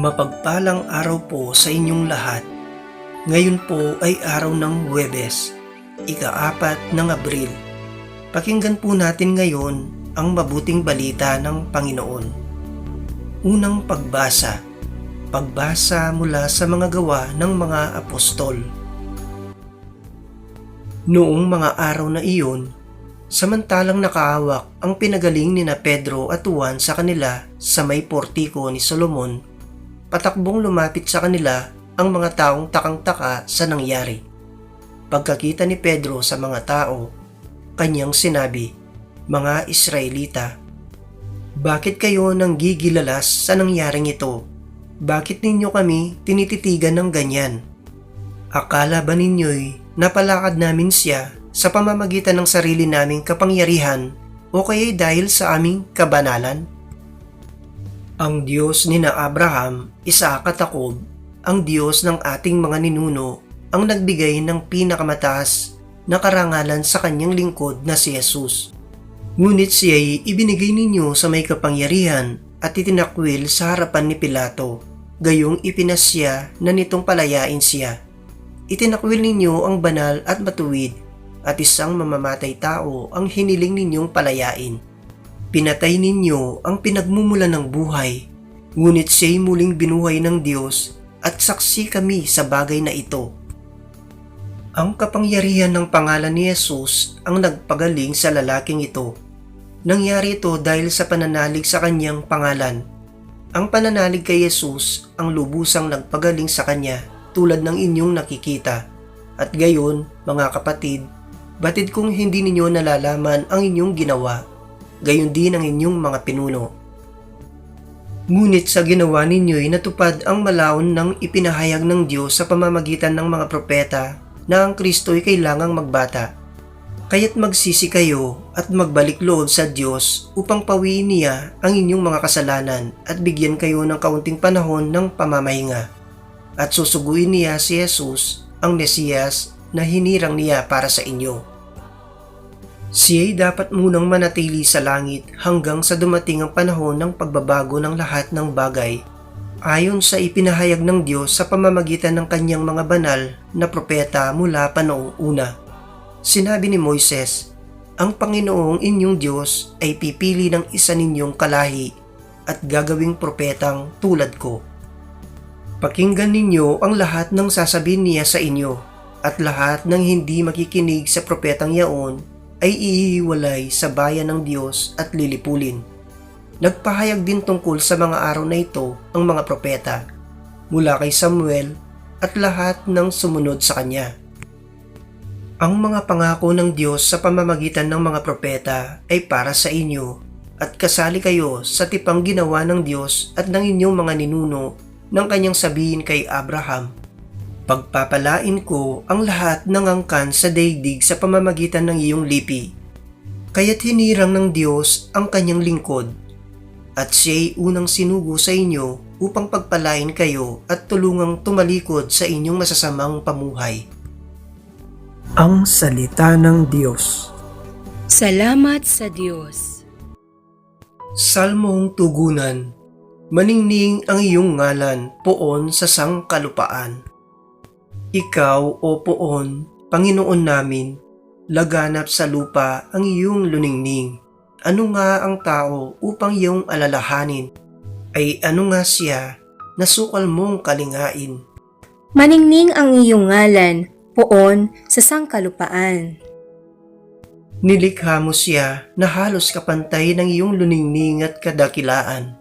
Mapagpalang araw po sa inyong lahat. Ngayon po ay araw ng Huwebes, ika-apat ng Abril. Pakinggan po natin ngayon ang mabuting balita ng Panginoon. Unang pagbasa. Pagbasa mula sa mga gawa ng mga apostol. Noong mga araw na iyon, samantalang nakaawak ang pinagaling ni na Pedro at Juan sa kanila sa may portiko ni Solomon, patakbong lumapit sa kanila ang mga taong takang-taka sa nangyari. Pagkakita ni Pedro sa mga tao, kanyang sinabi, Mga Israelita, bakit kayo nang gigilalas sa nangyaring ito? Bakit ninyo kami tinititigan ng ganyan? Akala ba ninyo'y napalakad namin siya sa pamamagitan ng sarili naming kapangyarihan o kaya'y dahil sa aming kabanalan? Ang Diyos ni na Abraham, Isaac at Jacob, ang Diyos ng ating mga ninuno, ang nagbigay ng pinakamataas na karangalan sa kanyang lingkod na si Jesus. Ngunit siya'y ibinigay ninyo sa may kapangyarihan at itinakwil sa harapan ni Pilato, gayong ipinasya na nitong palayain siya. Itinakwil ninyo ang banal at matuwid at isang mamamatay tao ang hiniling ninyong palayain. Pinatay ninyo ang pinagmumulan ng buhay, ngunit siya'y muling binuhay ng Diyos at saksi kami sa bagay na ito. Ang kapangyarihan ng pangalan ni Jesus ang nagpagaling sa lalaking ito. Nangyari ito dahil sa pananalig sa kanyang pangalan. Ang pananalig kay Jesus ang lubusang nagpagaling sa kanya tulad ng inyong nakikita. At gayon, mga kapatid, batid kung hindi ninyo nalalaman ang inyong ginawa, gayon din ang inyong mga pinuno. Ngunit sa ginawa ninyo'y natupad ang malaon ng ipinahayag ng Diyos sa pamamagitan ng mga propeta na ang Kristo'y kailangang magbata. Kaya't magsisi kayo at magbalik loob sa Diyos upang pawiin niya ang inyong mga kasalanan at bigyan kayo ng kaunting panahon ng pamamahinga. At susuguin niya si Jesus, ang Mesiyas, na hinirang niya para sa inyo. Siya'y dapat munang manatili sa langit hanggang sa dumating ang panahon ng pagbabago ng lahat ng bagay ayon sa ipinahayag ng Diyos sa pamamagitan ng kanyang mga banal na propeta mula pa noong una. Sinabi ni Moises, Ang Panginoong inyong Diyos ay pipili ng isa ninyong kalahi at gagawing propetang tulad ko. Pakinggan ninyo ang lahat ng sasabihin niya sa inyo at lahat ng hindi makikinig sa propetang yaon ay ihiwalay sa bayan ng Diyos at lilipulin. Nagpahayag din tungkol sa mga araw na ito ang mga propeta mula kay Samuel at lahat ng sumunod sa kanya. Ang mga pangako ng Diyos sa pamamagitan ng mga propeta ay para sa inyo at kasali kayo sa tipang ginawa ng Diyos at ng inyong mga ninuno ng kanyang sabihin kay Abraham. Pagpapalain ko ang lahat ng angkan sa daigdig sa pamamagitan ng iyong lipi. Kaya't hinirang ng Diyos ang kanyang lingkod at siya'y unang sinugo sa inyo upang pagpalain kayo at tulungang tumalikod sa inyong masasamang pamuhay. Ang Salita ng Diyos Salamat sa Diyos. Salmong Tugunan Maningning ang iyong ngalan poon sa sangkalupaan. Ikaw, O poon, Panginoon namin, laganap sa lupa ang iyong luningning ano nga ang tao upang iyong alalahanin? Ay ano nga siya na sukal mong kalingain? Maningning ang iyong ngalan, poon sa sangkalupaan. Nilikha mo siya na halos kapantay ng iyong luningning at kadakilaan.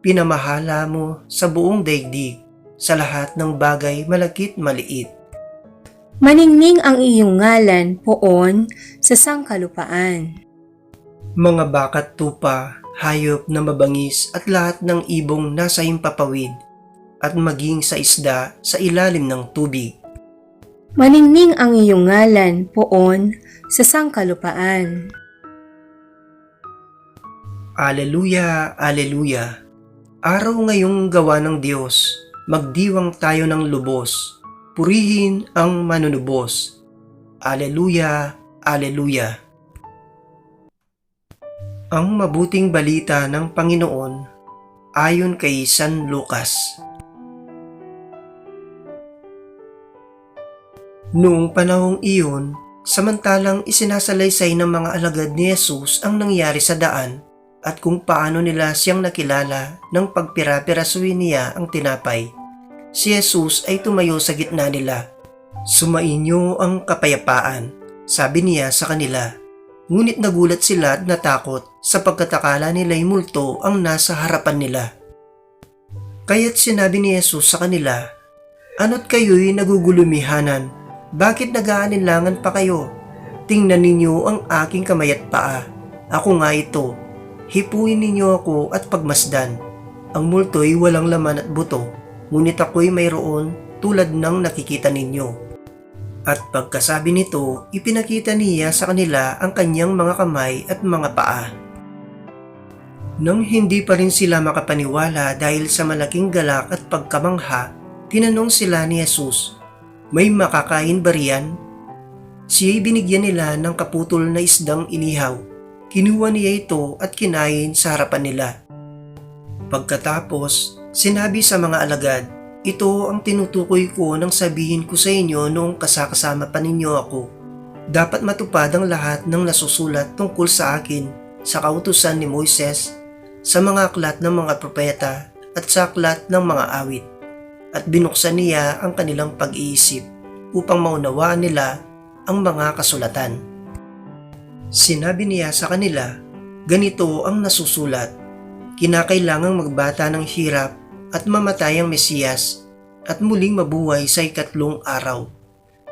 Pinamahala mo sa buong daigdig, sa lahat ng bagay malakit maliit. Maningning ang iyong ngalan, poon sa sangkalupaan. Mga bakat tupa, hayop na mabangis at lahat ng ibong nasa himpapawid at maging sa isda sa ilalim ng tubig. Maningning ang iyong ngalan, poon sa sangkalupaan. Aleluya, aleluya. Araw ngayong gawa ng Diyos, magdiwang tayo ng lubos. Purihin ang manunubos. Aleluya, aleluya. Ang mabuting balita ng Panginoon ayon kay San Lucas. Noong panahong iyon, samantalang isinasalaysay ng mga alagad ni Jesus ang nangyari sa daan at kung paano nila siyang nakilala nang pagpira-pirasuin niya ang tinapay. Si Jesus ay tumayo sa gitna nila. Sumainyo ang kapayapaan, sabi niya sa kanila. Ngunit nagulat sila at natakot sapagkat akala nila'y multo ang nasa harapan nila. Kaya't sinabi ni Jesus sa kanila, Ano't kayo'y nagugulumihanan? Bakit nag-aalinlangan pa kayo? Tingnan ninyo ang aking kamay at paa. Ako nga ito. Hipuin ninyo ako at pagmasdan. Ang multo'y walang laman at buto, ngunit ako'y mayroon tulad ng nakikita ninyo. At pagkasabi nito, ipinakita niya sa kanila ang kanyang mga kamay at mga paa. Nang hindi pa rin sila makapaniwala dahil sa malaking galak at pagkamangha, tinanong sila ni Jesus, May makakain ba riyan? Siya'y binigyan nila ng kaputol na isdang inihaw. Kinuha niya ito at kinain sa harapan nila. Pagkatapos, sinabi sa mga alagad, ito ang tinutukoy ko nang sabihin ko sa inyo noong kasakasama pa ninyo ako. Dapat matupad ang lahat ng nasusulat tungkol sa akin sa kautusan ni Moises, sa mga aklat ng mga propeta at sa aklat ng mga awit. At binuksan niya ang kanilang pag-iisip upang maunawaan nila ang mga kasulatan. Sinabi niya sa kanila, ganito ang nasusulat. Kinakailangang magbata ng hirap at mamatay ang Mesiyas at muling mabuhay sa ikatlong araw.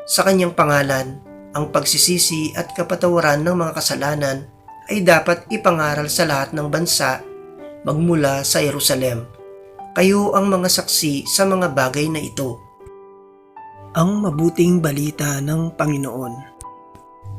Sa kanyang pangalan, ang pagsisisi at kapatawaran ng mga kasalanan ay dapat ipangaral sa lahat ng bansa magmula sa Jerusalem. Kayo ang mga saksi sa mga bagay na ito. Ang mabuting balita ng Panginoon.